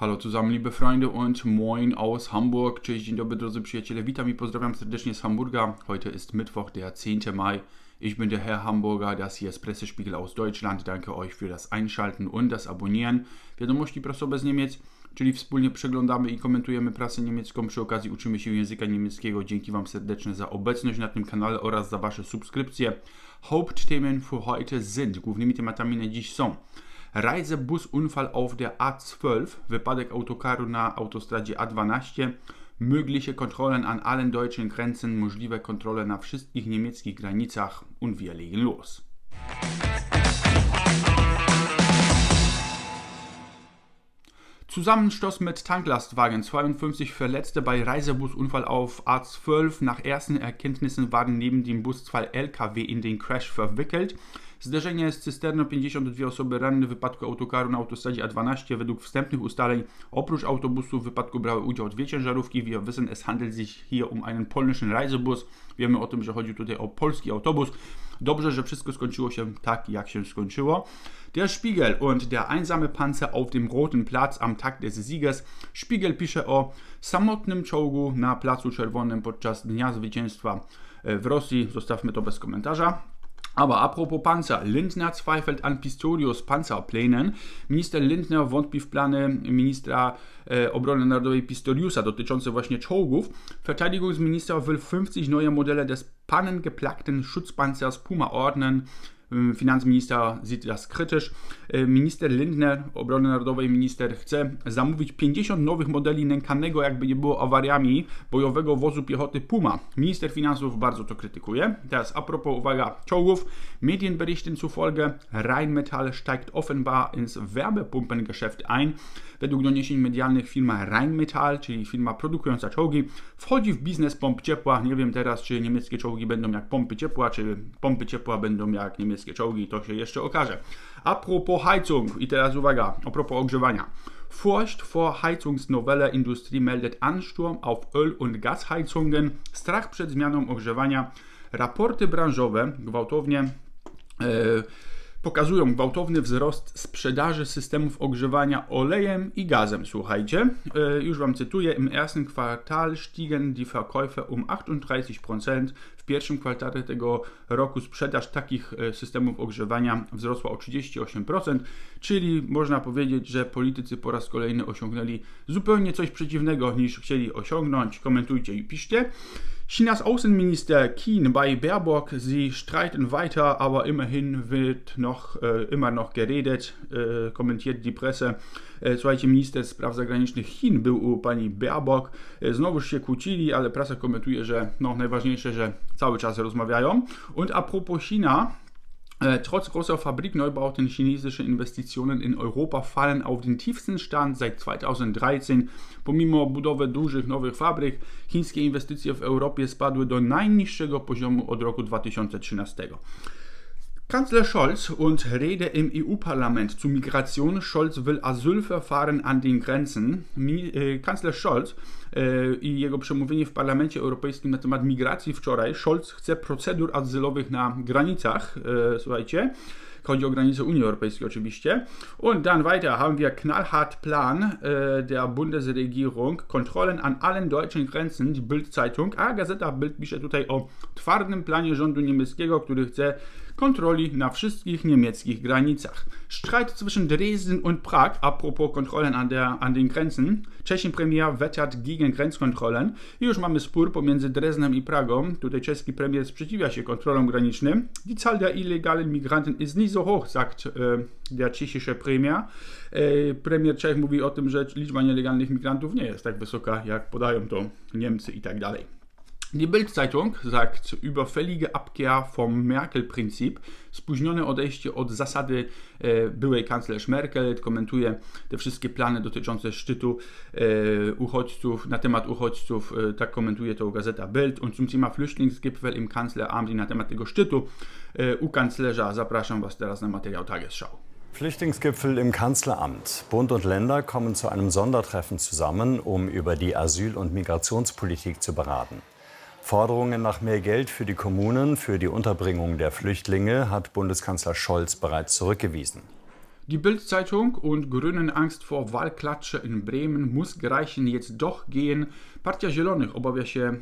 Hallo zusammen, liebe Freunde und moin aus Hamburg. Cześć, dzień dobry, drodzy przyjaciele. Witam i pozdrawiam serdecznie z Hamburga. Heute ist Mittwoch, der 10. Mai. Ich bin der Herr Hamburger, das hier ist Pressespiegel aus Deutschland. Danke euch für das Einschalten und das Abonnieren. Wiadomości prasowe z Niemiec, czyli wspólnie przeglądamy i komentujemy prasę niemiecką. Przy okazji uczymy się języka niemieckiego. Dzięki Wam serdecznie za obecność na tym kanale oraz za Wasze subskrypcje. Hauptthemen für heute sind, głównymi tematami na dziś są Reisebusunfall auf der A12, wypadek autokaru na autostradzie A12, mögliche Kontrollen an allen deutschen Grenzen, możliwe kontrole na wszystkich niemieckich granicach und wir legen los. Zusammenstoß mit Tanklastwagen. 52 Verletzte bei Reisebusunfall auf A12. Nach ersten Erkenntnissen waren neben dem Bus zwei LKW in den Crash verwickelt. Zderzenie z cysterną 52 osoby ranne w wypadku autokaru na autostradzie A12. Według wstępnych ustaleń oprócz autobusu w wypadku brały udział dwie ciężarówki. Wir wissen, es handelt sich hier um einen polnischen Reisebus. Wiemy o tym, że chodzi tutaj o polski autobus. Dobrze, że wszystko skończyło się tak, jak się skończyło. Der Spiegel und der einsame Panzer auf dem Roten Platz am Tag des Sieges. Spiegel pisze o samotnym czołgu na Placu Czerwonym podczas Dnia Zwycięstwa w Rosji. Zostawmy to bez komentarza. Aber apropos Panzer, Lindner zweifelt an Pistorius Panzerplänen. Minister Lindner wątpi w plany ministra e, obrony narodowej Pistoriusa dotyczące właśnie czołgów. Verteidigungsminister will 50 neue Modelle des pannengeplagten Schutzpanzers Puma ordnen. Finanzminister sieht das krytysch. Minister Lindner, obrony narodowej minister, chce zamówić 50 nowych modeli nękanego, jakby nie było awariami, bojowego wozu piechoty Puma. Minister finansów bardzo to krytykuje. Teraz a propos, uwaga, czołgów. Medienberichten zufolge Rheinmetall steigt offenbar ins Werbepumpengeschäft ein. Według doniesień medialnych firma Rheinmetall, czyli firma produkująca czołgi, wchodzi w biznes pomp ciepła. Nie wiem teraz, czy niemieckie czołgi będą jak pompy ciepła, czy pompy ciepła będą jak niemieckie czołgi, to się jeszcze okaże. A propos Heizung, i teraz uwaga, a propos ogrzewania. Furcht vor Heizungsnovelle Industrie meldet Ansturm auf Öl- und Gasheizungen. Strach przed zmianą ogrzewania. Raporty branżowe gwałtownie e, pokazują gwałtowny wzrost sprzedaży systemów ogrzewania olejem i gazem. Słuchajcie, e, już Wam cytuję, im ersten Quartal stiegen die Verkäufe um 38%. W pierwszym kwartale tego roku sprzedaż takich e, systemów ogrzewania wzrosła o 38%, czyli można powiedzieć, że politycy po raz kolejny osiągnęli zupełnie coś przeciwnego niż chcieli osiągnąć. Komentujcie i piszcie. Chinas Außenminister Qin bei Baerbock, sie streiten weiter, aber immerhin wird noch, äh, immer noch geredet, äh, kommentiert die Presse. Äh, słuchajcie, minister spraw zagranicznych Chin był u pani Baerbock. Znowuż się kłócili, ale prasa komentuje, że no, najważniejsze, że cały czas rozmawiają. Und apropos China, Trotz großer Fabrikneubauten chinesische Investitionen in Europa fallen auf den tiefsten Stand seit 2013. Pomimo budowy dużych nowych fabryk, chińskie inwestycje w Europie spadły do najniższego poziomu od roku 2013. Kanzler Scholz und Rede im EU-Parlament zu Migration. Scholz will Asylverfahren an den Grenzen. Mi, e, kanclerz Scholz e, i jego przemówienie w Parlamencie Europejskim na temat migracji wczoraj. Scholz chce procedur azylowych na granicach. E, słuchajcie. Chodzi o granice Unii Europejskiej oczywiście. Und dann weiter haben wir knallhart Plan äh, der Bundesregierung. Kontrollen an allen deutschen Grenzen. Die Bild-Zeitung, a Gazeta Bild pisze tutaj o twardym planie rządu niemieckiego, który chce kontroli na wszystkich niemieckich granicach. Streit zwischen Dresden und Prag, apropos Kontrollen an, der, an den Grenzen. Tschechenpremier wettert gegen Grenzkontrollen. I już mamy spór pomiędzy Dresdnem i Pragą. Tutaj czeski premier sprzeciwia się kontrolom granicznym. Die Zahl der illegalen Migranten ist nicht so hoch, sagt äh, der tschechische Premier. Äh, premier Czech mówi o tym, że liczba nielegalnych migrantów nie jest tak wysoka, jak podają to Niemcy i tak dalej. Die Bild-Zeitung sagt überfällige Abkehr vom Merkel-Prinzip, spóźnione odejście od zasady e, byłej kanclerz Merkel, komentuje te wszystkie plany dotyczące szczytu e, uchodźców, na temat uchodźców, e, tak komentuje to gazeta Bild und zum Thema Flüchtlingsgipfel im Kanzleramt i na temat tego szczytu e, u kanclerza zapraszam Was teraz na materiał Tagesschau. Flüchtlingsgipfel im Kanzleramt. Bund und Länder kommen zu einem Sondertreffen zusammen, um über die Asyl- und Migrationspolitik zu beraten. Forderungen nach mehr Geld für die Kommunen für die Unterbringung der Flüchtlinge hat Bundeskanzler Scholz bereits zurückgewiesen. Die Bild-Zeitung und Grünen Angst vor Wahlklatsche in Bremen muss Greichen jetzt doch gehen. Partia Zielonych obawia się e,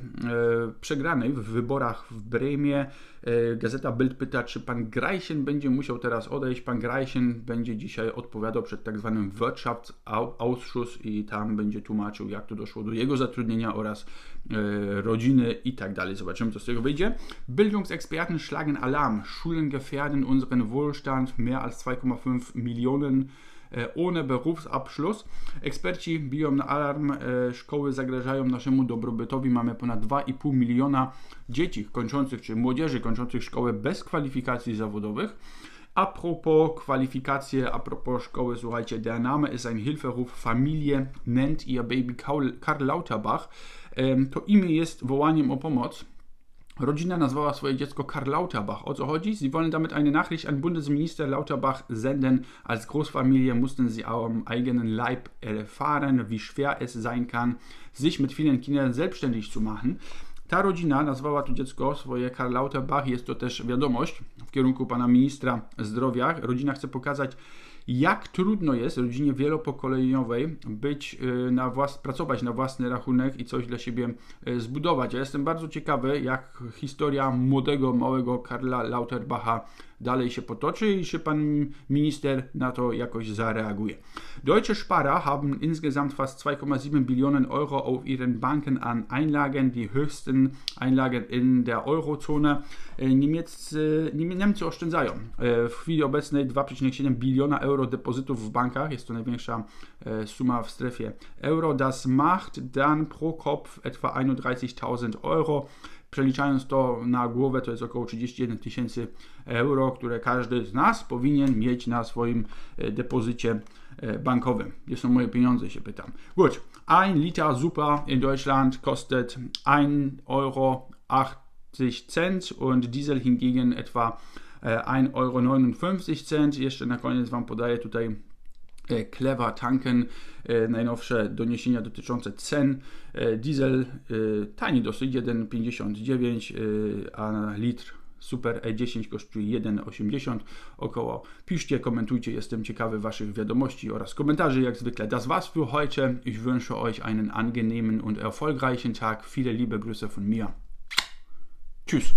przegranej w wyborach w Bremie. E, Gazeta Bild pyta, czy pan Greichen będzie musiał teraz odejść. Pan Greichen będzie dzisiaj odpowiadał przed tak zwanym Wirtschaftsausschuss i tam będzie tłumaczył, jak to doszło do jego zatrudnienia oraz e, rodziny i tak dalej. Zobaczymy, co z tego wyjdzie. Bildungsexperten schlagen Alarm. Schulen gefährden unseren Wohlstand. Mehr als 2,5 Millionen ohne Berufsabschluss. Eksperci biją na alarm, e, szkoły zagrażają naszemu dobrobytowi. Mamy ponad 2,5 miliona dzieci kończących, czy młodzieży kończących szkołę bez kwalifikacji zawodowych. A propos Qualifikation, a propos szkoły, słuchajcie, der Name ist ein Hilferuf. Familie nennt ihr Baby Karl Lauterbach. To imię jest wołaniem o pomoc. Rodzina nazwała swoje dziecko Karl Lauterbach. O co chodzi? Sie wollen damit eine Nachricht an Bundesminister Lauterbach senden. Als Großfamilie mussten sie am eigenen Leib erfahren, wie schwer es sein kann, sich mit vielen Kindern selbstständig zu machen. Ta rodzina nazwała to dziecko swoje Karl Lauterbach. Jest to też wiadomość w kierunku pana ministra zdrowia. Rodzina chce pokazać, jak trudno jest rodzinie wielopokoleniowej być y, na włas, pracować na własny rachunek i coś dla siebie y, zbudować. Ja jestem bardzo ciekawy, jak historia młodego, małego Karla Lauterbacha dalej się potoczy i czy pan minister na to jakoś zareaguje. Deutsche Sparer haben insgesamt fast 2,7 Billionen Euro auf ihren Banken an Einlagen, die höchsten Einlagen in der Eurozone. Niemieccy, Niemcy oszczędzają e, w chwili obecnej 2,7 biliona euro depozytów w bankach. Jest to największa e, suma w strefie euro. Das macht dann pro Kopf etwa 31.000 Euro. Przeliczając to na głowę, to jest około 31 tysięcy euro, które każdy z nas powinien mieć na swoim e, depozycie e, bankowym. Gdzie są moje pieniądze, się pytam. Gut, ein Liter Super in Deutschland kostet 1 Euro 80 Cent und Diesel hingegen etwa 1,59 e, Euro. Jeszcze na koniec Wam podaję tutaj Clever Tanken, najnowsze doniesienia dotyczące cen. Diesel tani dosyć, 1,59, a litr Super E10 kosztuje 1,80 około. Piszcie, komentujcie, jestem ciekawy Waszych wiadomości oraz Kommentare, jak zwykle. Das war's für heute. Ich wünsche euch einen angenehmen und erfolgreichen Tag. Viele liebe Grüße von mir. Tschüss.